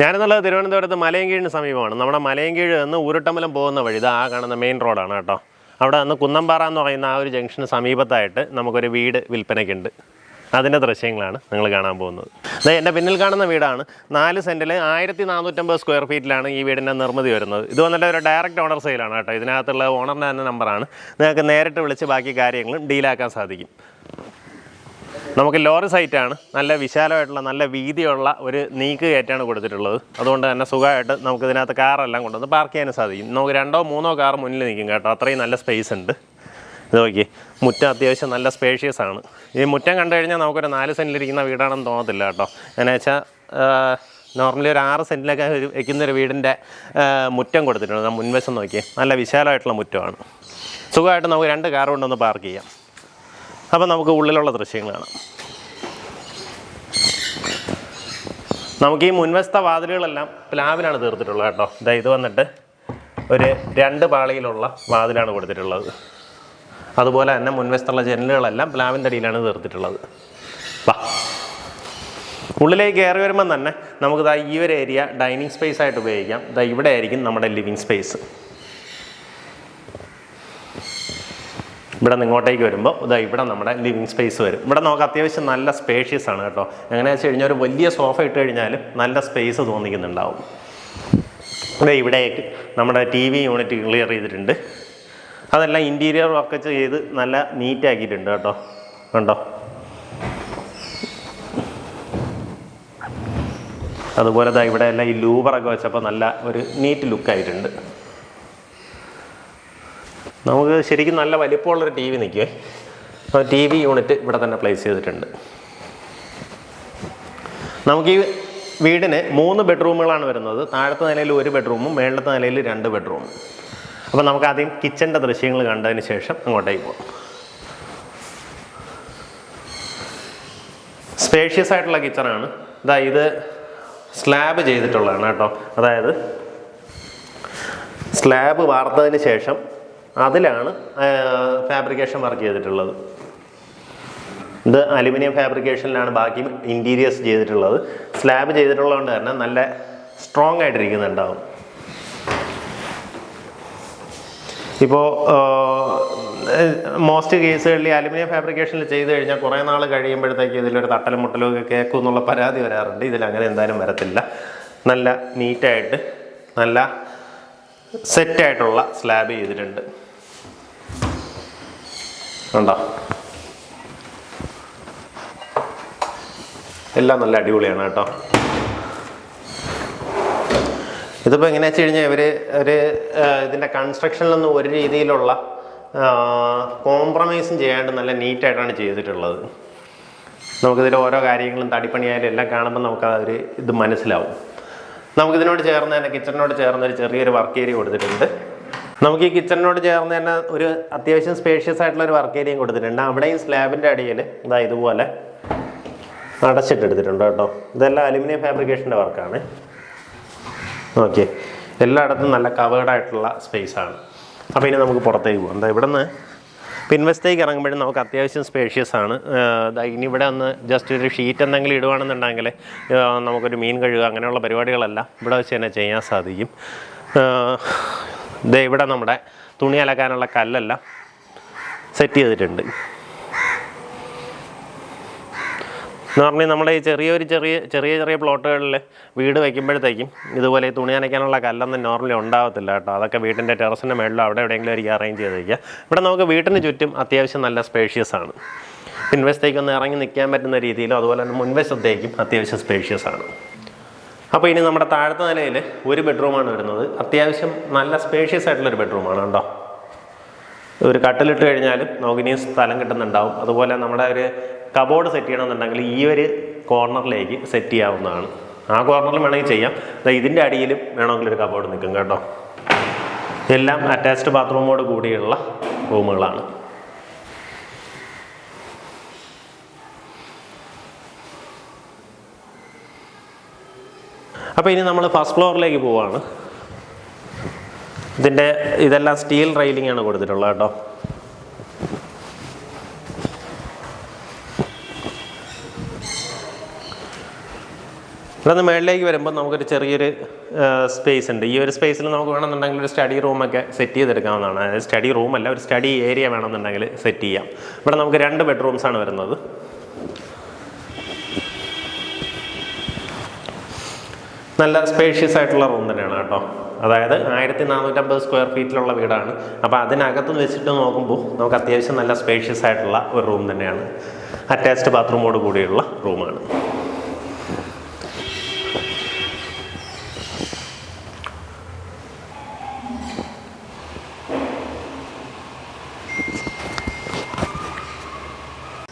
ഞാനെന്നുള്ളത് തിരുവനന്തപുരത്ത് മലയങ്കീഴിന് സമീപമാണ്. നമ്മുടെ മലയങ്കീഴ് നിന്ന് ഊരുട്ടമ്പലം പോകുന്ന വഴി ഇത് ആ കാണുന്ന മെയിൻ റോഡാണ് കേട്ടോ. അവിടെ നിന്ന് കുന്നമ്പാറ എന്ന് പറയുന്ന ആ ഒരു ജംഗ്ഷന് സമീപത്തായിട്ട് നമുക്കൊരു വീട് വിൽപ്പനയ്ക്കുണ്ട്. അതിന്റെ ദൃശ്യങ്ങളാണ് നിങ്ങൾ കാണാൻ പോകുന്നത്. അതെ എന്റെ പിന്നിൽ കാണുന്ന വീടാണ്. നാല് സെന്റിൽ ആയിരത്തി നാനൂറ്റമ്പത് സ്ക്വയർ ഫീറ്റിലാണ് ഈ വീടിന്റെ നിർമ്മിതി വരുന്നത്. ഇത് വന്നിട്ട് ഒരു ഡയറക്റ്റ് ഓണർ സെയിലാണ് കേട്ടോ. ഇതിനകത്തുള്ള ഓണറിന്റെ തന്നെ നമ്പറാണ് നിങ്ങൾക്ക് നേരിട്ട് വിളിച്ച് ബാക്കി കാര്യങ്ങളും ഡീലാക്കാൻ സാധിക്കും. നമുക്ക് ലോറി സൈറ്റാണ്. നല്ല വിശാലമായിട്ടുള്ള നല്ല വീതിയുള്ള ഒരു നീക്ക് കയറ്റാണ് കൊടുത്തിട്ടുള്ളത്. അതുകൊണ്ട് തന്നെ സുഖമായിട്ട് നമുക്ക് ഇതിനകത്ത് കാറെല്ലാം കൊണ്ടുവന്ന് പാർക്ക് ചെയ്യാനും സാധിക്കും. നമുക്ക് രണ്ടോ മൂന്നോ കാർ മുന്നിൽ നിൽക്കും കേട്ടോ. അത്രയും നല്ല സ്പേസ് ഉണ്ട്. ഇത് നോക്കി മുറ്റം അത്യാവശ്യം നല്ല സ്പേഷ്യസ് ആണ്. ഈ മുറ്റം കണ്ടു കഴിഞ്ഞാൽ നമുക്കൊരു നാല് സെന്റിലിരിക്കുന്ന വീടാണെന്ന് തോന്നത്തില്ല കേട്ടോ. എന്നു വെച്ചാൽ നോർമലി ഒരു ആറ് സെന്റിലൊക്കെ ഒരു വെക്കുന്ന ഒരു വീടിന്റെ മുറ്റം കൊടുത്തിട്ടുണ്ട്. മുൻവശം നോക്കി നല്ല വിശാലമായിട്ടുള്ള മുറ്റമാണ്. സുഖമായിട്ട് നമുക്ക് രണ്ട് കാർ കൊണ്ടൊന്ന് പാർക്ക് ചെയ്യാം. അപ്പോൾ നമുക്ക് ഉള്ളിലുള്ള ദൃശ്യങ്ങൾ കാണാം നമുക്ക് ഈ മുൻവസ്ത വാതിലുകളെല്ലാം പ്ലാവിലാണ് തീർത്തിട്ടുള്ളത് കേട്ടോ. ഇതാ ഇത് വന്നിട്ട് ഒരു രണ്ട് പാളിയിലുള്ള വാതിലാണ് കൊടുത്തിട്ടുള്ളത്. അതുപോലെ തന്നെ മുൻവശത്തുള്ള ജനലുകളെല്ലാം പ്ലാവിന്റെ അടിയിലാണ് തീർത്തിട്ടുള്ളത്. വാ. ഉള്ളിലേക്ക് കയറി വരുമ്പം തന്നെ നമുക്ക് ദാ ഈ ഒരു ഏരിയ ഡൈനിങ് സ്പേസ് ആയിട്ട് ഉപയോഗിക്കാം. ദാ ഇവിടെ ആയിരിക്കും നമ്മുടെ ലിവിങ് സ്പേസ്. ഇവിടെ നിന്ന് ഇങ്ങോട്ടേക്ക് വരുമ്പോൾ ഇതാ ഇവിടെ നമ്മുടെ ലിവിങ് സ്പേസ് വരും. ഇവിടെ നമുക്ക് അത്യാവശ്യം നല്ല സ്പേഷ്യസ് ആണ് കേട്ടോ. എങ്ങനെയാണെന്ന് വെച്ച് കഴിഞ്ഞാൽ ഒരു വലിയ സോഫ ഇട്ട് കഴിഞ്ഞാലും നല്ല സ്പേസ് തോന്നിക്കുന്നുണ്ടാവും. ഇവിടെ ഇവിടേക്ക് നമ്മുടെ ടി വി യൂണിറ്റ് ക്ലിയർ ചെയ്തിട്ടുണ്ട്. അതെല്ലാം ഇന്റീരിയർ വർക്ക് ചെയ്ത് നല്ല നീറ്റാക്കിയിട്ടുണ്ട് കേട്ടോ. കണ്ടോ? അതുപോലെ ഇവിടെ എല്ലാം ഈ ലൂബറൊക്കെ വെച്ചപ്പോൾ നല്ല ഒരു നീറ്റ് ലുക്കായിട്ടുണ്ട് നമുക്ക് ശരിക്കും നല്ല വലിപ്പമുള്ളൊരു ടി വി നിൽക്കുവേ. അപ്പോൾ ടി വി യൂണിറ്റ് ഇവിടെ തന്നെ പ്ലേസ് ചെയ്തിട്ടുണ്ട്. നമുക്ക് ഈ വീടിന് മൂന്ന് ബെഡ്റൂമുകളാണ് വരുന്നത്. താഴത്തെ നിലയിൽ ഒരു ബെഡ്റൂമും മേളത്തെ നിലയിൽ രണ്ട് ബെഡ്റൂമും അപ്പോൾ നമുക്ക് ആദ്യം കിച്ചന്റെ ദൃശ്യങ്ങൾ കണ്ടതിന് ശേഷം അങ്ങോട്ടേക്ക് പോകാം. സ്പേഷ്യസ് ആയിട്ടുള്ള കിച്ചണാണ് ഇതാ ഇത് സ്ലാബ് ചെയ്തിട്ടുള്ളതാണ് കേട്ടോ. അതായത് സ്ലാബ് വാർത്തതിന് ശേഷം അതിലാണ് ഫാബ്രിക്കേഷൻ വർക്ക് ചെയ്തിട്ടുള്ളത്. ഇത് അലുമിനിയം ഫാബ്രിക്കേഷനിലാണ് ബാക്കി ഇന്റീരിയേഴ്സ് ചെയ്തിട്ടുള്ളത്. സ്ലാബ് ചെയ്തിട്ടുള്ളതുകൊണ്ട് തന്നെ നല്ല സ്ട്രോങ് ആയിട്ടിരിക്കുന്നുണ്ടാവും. ഇപ്പോൾ മോസ്റ്റ് കേസുകളിൽ അലുമിനിയം ഫാബ്രിക്കേഷനിൽ ചെയ്ത് കഴിഞ്ഞാൽ കുറേ നാൾ കഴിയുമ്പോഴത്തേക്ക് ഇതിലൊരു തട്ടലും മുട്ടലും ഒക്കെ കേൾക്കും എന്നുള്ള പരാതി വരാറുണ്ട്. ഇതിൽ അങ്ങനെ എന്തായാലും വരത്തില്ല. നല്ല നീറ്റായിട്ട് നല്ല സെറ്റായിട്ടുള്ള സ്ലാബ് ചെയ്തിട്ടുണ്ട്. ഉണ്ടോ എല്ലാം നല്ല അടിപൊളിയാണ് കേട്ടോ. ഇതിപ്പോൾ എങ്ങനെയാ വെച്ച് കഴിഞ്ഞാൽ ഇവർ ഒരു ഇതിന്റെ കൺസ്ട്രക്ഷനിലൊന്നും ഒരു രീതിയിലുള്ള കോംപ്രമൈസും ചെയ്യാണ്ട് നല്ല നീറ്റായിട്ടാണ് ചെയ്തിട്ടുള്ളത്. നമുക്കിതിൽ ഓരോ കാര്യങ്ങളും തടിപ്പണിയായാലും എല്ലാം കാണുമ്പോൾ നമുക്ക് ആ ഒരു ഇത് മനസ്സിലാവും. നമുക്കിതിനോട് ചേർന്ന് തന്നെ കിച്ചണിനോട് ചേർന്ന് ഒരു ചെറിയൊരു വർക്ക് ഏരിയ കൊടുത്തിട്ടുണ്ട്. നമുക്ക് ഈ കിച്ചണിനോട് ചേർന്ന് തന്നെ ഒരു അത്യാവശ്യം സ്പേഷ്യസ് ആയിട്ടുള്ള ഒരു വർക്ക് ഏരിയയും കൊടുത്തിട്ടുണ്ട്. അവിടെ ഈ സ്ലാബിന്റെ അടിയിൽ ഇതാ ഇതുപോലെ അടച്ചിട്ടെടുത്തിട്ടുണ്ട് കേട്ടോ. ഇതെല്ലാം അലുമിനിയം ഫാബ്രിക്കേഷന്റെ വർക്കാണ് ഓക്കെ എല്ലായിടത്തും നല്ല കവേർഡായിട്ടുള്ള ആണ്. അപ്പോൾ ഇനി നമുക്ക് പുറത്തേക്ക് പോകാം എന്താ ഇവിടെ നിന്ന് പിൻവശത്തേക്ക് ഇറങ്ങുമ്പോഴും നമുക്ക് അത്യാവശ്യം സ്പേഷ്യസ് ആണ്. ഇനി ഇവിടെ ഒന്ന് ജസ്റ്റ് ഒരു ഷീറ്റ് എന്തെങ്കിലും ഇടുവാണെന്നുണ്ടെങ്കിൽ ഏർ നമുക്കൊരു മീൻ കഴുകുക അങ്ങനെയുള്ള പരിപാടികളല്ല ഇവിടെ വെച്ച് തന്നെ ചെയ്യാൻ സാധിക്കും. ദേ ഇവിടെ നമ്മുടെ തുണി അലക്കാനുള്ള കല്ലെല്ലാം സെറ്റ് ചെയ്തിട്ടുണ്ട്. പറഞ്ഞാൽ നമ്മുടെ ഈ ചെറിയൊരു ചെറിയ ചെറിയ ചെറിയ പ്ലോട്ടുകളിൽ വീട് വയ്ക്കുമ്പോഴത്തേക്കും ഇതുപോലെ തുണി നനയ്ക്കാനുള്ള കല്ലൊന്നും നോർമലി ഉണ്ടാവത്തില്ല കേട്ടോ. അതൊക്കെ വീട്ടിന്റെ ടെറസിന്റെ മേളിലോ അവിടെ എവിടെയെങ്കിലും ആയിരിക്കും അറേഞ്ച് ചെയ്ത് വയ്ക്കുക ഇവിടെ നമുക്ക് വീട്ടിന് ചുറ്റും അത്യാവശ്യം നല്ല സ്പേഷ്യസ് ആണ്. പിൻവശത്തേക്കൊന്ന് ഇറങ്ങി നിൽക്കാൻ പറ്റുന്ന രീതിയിലും അതുപോലെ തന്നെ മുൻവശത്തേക്കും അത്യാവശ്യം സ്പേഷ്യസ് ആണ്. അപ്പോൾ ഇനി നമ്മുടെ താഴത്തെ നിലയിൽ ഒരു ബെഡ്റൂമാണ് വരുന്നത്. അത്യാവശ്യം നല്ല സ്പേഷ്യസ് ആയിട്ടുള്ളൊരു ബെഡ്റൂമാണ് കേട്ടോ. ഒരു കട്ടിലിട്ട് കഴിഞ്ഞാലും നമുക്കിനിയും സ്ഥലം കിട്ടുന്നുണ്ടാവും. അതുപോലെ നമ്മുടെ ഒരു കബോർഡ് സെറ്റ് ചെയ്യണമെന്നുണ്ടെങ്കിൽ ഈ ഒരു കോർണറിലേക്ക് സെറ്റ് ചെയ്യാവുന്നതാണ്. ആ കോർണറിൽ വേണമെങ്കിൽ ചെയ്യാം. ഇതിന്റെ അടിയിലും വേണമെങ്കിൽ ഒരു കബോർഡ് നിൽക്കും കേട്ടോ. എല്ലാം അറ്റാച്ച്ഡ് ബാത്റൂമോട് കൂടിയുള്ള റൂമുകളാണ് അപ്പോൾ ഇനി നമ്മൾ ഫസ്റ്റ് ഫ്ലോറിലേക്ക് പോവാണ്. ഇതിന്റെ ഇതെല്ലാം സ്റ്റീൽ റെയിലിംഗ് ആണ് കൊടുത്തിട്ടുള്ളത് കേട്ടോ. ഇവിടെ നിന്ന് മേളിലേക്ക് വരുമ്പോൾ നമുക്കൊരു ചെറിയൊരു സ്പേസ് ഉണ്ട്. ഈ ഒരു സ്പേസിൽ നമുക്ക് വേണമെന്നുണ്ടെങ്കിൽ ഒരു സ്റ്റഡി റൂമൊക്കെ സെറ്റ് ചെയ്തെടുക്കാവുന്നതാണ്. സ്റ്റഡി റൂമല്ല ഒരു സ്റ്റഡി ഏരിയ വേണമെന്നുണ്ടെങ്കിൽ സെറ്റ് ചെയ്യാം. ഇവിടെ നമുക്ക് രണ്ട് ബെഡ്റൂംസാണ് വരുന്നത്. നല്ല സ്പേഷ്യസ് ആയിട്ടുള്ള റൂം തന്നെയാണ് കേട്ടോ. അതായത് ആയിരത്തി നാനൂറ്റമ്പത് സ്ക്വയർ ഫീറ്റിലുള്ള വീടാണ്. അപ്പോൾ അതിനകത്ത് വെച്ചിട്ട് നോക്കുമ്പോൾ നമുക്ക് അത്യാവശ്യം നല്ല സ്പേഷ്യസ് ആയിട്ടുള്ള ഒരു റൂം തന്നെയാണ്. അറ്റാച്ച്ഡ് ബാത്റൂമോട് കൂടിയുള്ള റൂമാണ്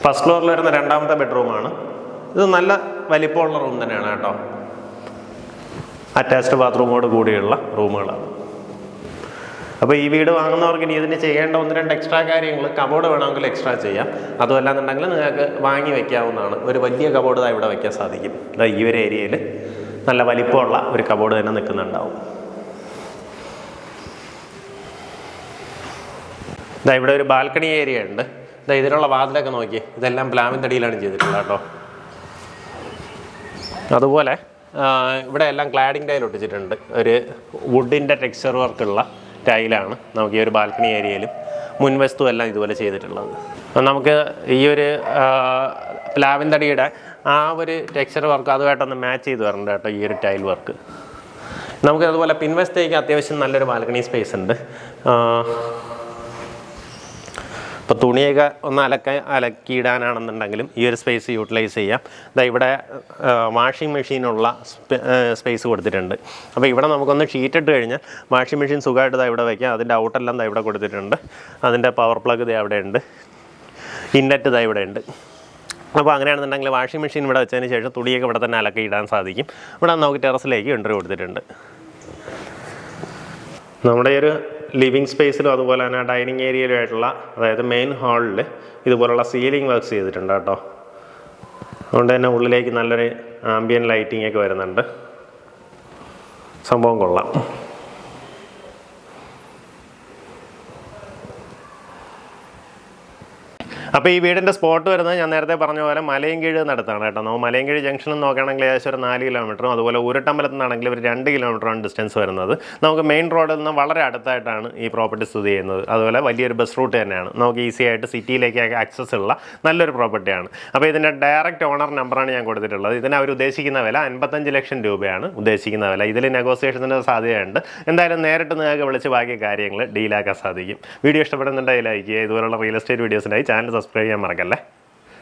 ഫസ്റ്റ് ഫ്ലോറിൽ വരുന്ന രണ്ടാമത്തെ ബെഡ്റൂമാണ് ഇത് നല്ല വലിപ്പമുള്ള റൂം തന്നെയാണ് കേട്ടോ. അറ്റാച്ച്ഡ് ബാത്റൂമോട് കൂടിയുള്ള റൂമുകളാണ്. അപ്പോൾ ഈ വീട് വാങ്ങുന്നവർക്ക് ഇനി ഇതിന് ചെയ്യേണ്ട ഒന്ന് രണ്ട് എക്സ്ട്രാ കാര്യങ്ങൾ കബോർഡ് വേണമെങ്കിൽ എക്സ്ട്രാ ചെയ്യാം. അതുമല്ലാന്നുണ്ടെങ്കിൽ നിങ്ങൾക്ക് വാങ്ങി വെക്കാവുന്നതാണ്. ഒരു വലിയ കബോർഡ് ഇവിടെ വയ്ക്കാൻ സാധിക്കും. ദാ ഈ ഒരു ഏരിയയിൽ നല്ല വലിപ്പമുള്ള ഒരു കബോർഡ് തന്നെ നിൽക്കുന്നുണ്ടാവും. ഇതാ ഇവിടെ ഒരു ബാൽക്കണി ഏരിയ ഉണ്ട്. ഇതാ ഇതിനുള്ള വാതിലൊക്കെ നോക്കി. ഇതെല്ലാം പ്ലാവിൻ തടിയിലാണ് ചെയ്തിട്ടുള്ളത് കേട്ടോ. അതുപോലെ ഇവിടെ എല്ലാം ക്ലാഡിംഗ് ടൈൽ ഒട്ടിച്ചിട്ടുണ്ട്. ഒരു വുഡിന്റെ ടെക്സ്ചർ വർക്കുള്ള ടൈലാണ് നമുക്ക് ഈ ഒരു ബാൽക്കണി ഏരിയയിലും മുൻവശത്തും എല്ലാം ഇതുപോലെ ചെയ്തിട്ടുള്ളത്. നമുക്ക് ഈ ഒരു ആ, പ്ലാവിൻ തടിയുടെ ആ ഒരു ടെക്സ്ചർ വർക്ക് അതുമായിട്ടൊന്ന് മാച്ച് ചെയ്ത് വരണ്ട കേട്ടോ ഈ ഒരു ടൈൽ വർക്ക് നമുക്ക് അതുപോലെ പിൻവശത്തേക്ക് അത്യാവശ്യം നല്ലൊരു ബാൽക്കണി സ്പേസ് ഉണ്ട്. ഇപ്പോൾ തുണിയൊക്കെ ഒന്ന് അലക്ക അലക്കിയിടാനാണെന്നുണ്ടെങ്കിലും ഈ ഒരു സ്പേസ് യൂട്ടിലൈസ് ചെയ്യാം. ദാ ഇവിടെ വാഷിംഗ് മെഷീനുള്ള സ്പേസ് കൊടുത്തിട്ടുണ്ട്. അപ്പോൾ ഇവിടെ നമുക്കൊന്ന് ഷീറ്റ് ഇട്ട് കഴിഞ്ഞാൽ വാഷിംഗ് മെഷീൻ സുഖമായിട്ട് ദാ ഇവിടെ വയ്ക്കാം അതിന്റെ ഔട്ടെല്ലാം ദാ ഇവിടെ കൊടുത്തിട്ടുണ്ട്. അതിന്റെ പവർ പ്ലഗ് ഇതാ അവിടെ ഉണ്ട്. ഇൻലെറ്റ് ദാ ഇവിടെ ഉണ്ട്. അപ്പോൾ അങ്ങനെയാണെന്നുണ്ടെങ്കിൽ വാഷിംഗ് മെഷീൻ ഇവിടെ വെച്ചതിന് ശേഷം തുണിയൊക്കെ ഇവിടെ തന്നെ അലക്കി ഇടാൻ സാധിക്കും. ഇവിടെ നമുക്ക് ടെറസിലേക്ക് എൻട്രി കൊടുത്തിട്ടുണ്ട്. നമ്മുടെ ഒരു ലിവിങ് സ്പേസിലും അതുപോലെ തന്നെ ഡൈനിങ് ഏരിയയിലും ആയിട്ടുള്ള അതായത് മെയിൻ ഹാളിൽ ഇതുപോലുള്ള സീലിംഗ് വർക്ക്സ് ചെയ്തിട്ടുണ്ട് കേട്ടോ. അതുകൊണ്ട് തന്നെ ഉള്ളിലേക്ക് നല്ലൊരു ആംബിയൻ ലൈറ്റിംഗ് ഒക്കെ വരുന്നുണ്ട്. സംഭവം കൊള്ളാം. അപ്പോൾ ഈ വീടിന്റെ സ്പോട്ട് വരുന്നത് ഞാൻ നേരത്തെ പറഞ്ഞ പോലെ മലയൻകീഴ് നടത്താണ് കേട്ടോ. നമ്മൾ മലയൻകീഴ് ജംഗ്ഷനിൽ നോക്കുകയാണെങ്കിൽ ഏകദേശം ഒരു നാല് കിലോമീറ്ററും അതുപോലെ ഊരട്ടമ്പലത്ത് നിന്നാണെങ്കിൽ ഒരു രണ്ട് കിലോമീറ്ററാണ് ഡിസ്റ്റൻസ് വരുന്നത്. നമുക്ക് മെയിൻ റോഡിൽ നിന്ന് വളരെ അടുത്തായിട്ടാണ് ഈ പ്രോപ്പർട്ടി സ്ഥിതി ചെയ്യുന്നത്. അതുപോലെ വലിയൊരു ബസ് റൂട്ട് തന്നെയാണ്. നമുക്ക് ഈസി ആയിട്ട് സിറ്റിയിലേക്ക് ആക്സസ് ഉള്ള നല്ലൊരു പ്രോപ്പർട്ടിയാണ് അപ്പോൾ ഇതിന്റെ ഡയറക്റ്റ് ഓണർ നമ്പറാണ് ഞാൻ കൊടുത്തിട്ടുള്ളത്. ഇതിന് അവർ ഉദ്ദേശിക്കുന്ന വില അൻപത്തഞ്ച് ലക്ഷം രൂപയാണ് ഉദ്ദേശിക്കുന്ന വില. ഇതിൽ നെഗോസിയേഷന്റെ സാധ്യതയുണ്ട്. എന്തായാലും നേരിട്ട് നിങ്ങൾക്ക് വിളിച്ച് ബാക്കി കാര്യങ്ങൾ ഡീലാക്കാൻ സാധിക്കും. വീഡിയോ ഇഷ്ടപ്പെടുന്നുണ്ടെങ്കിൽ ലൈക്ക് ചെയ്യുക. ഇതുപോലുള്ള റിയൽ എസ്റ്റേറ്റ് വീഡിയോസിനായി ചാനൽ സബ്സ്ക്രൈബ് ചെയ്യാൻ മറക്കല്ലേ?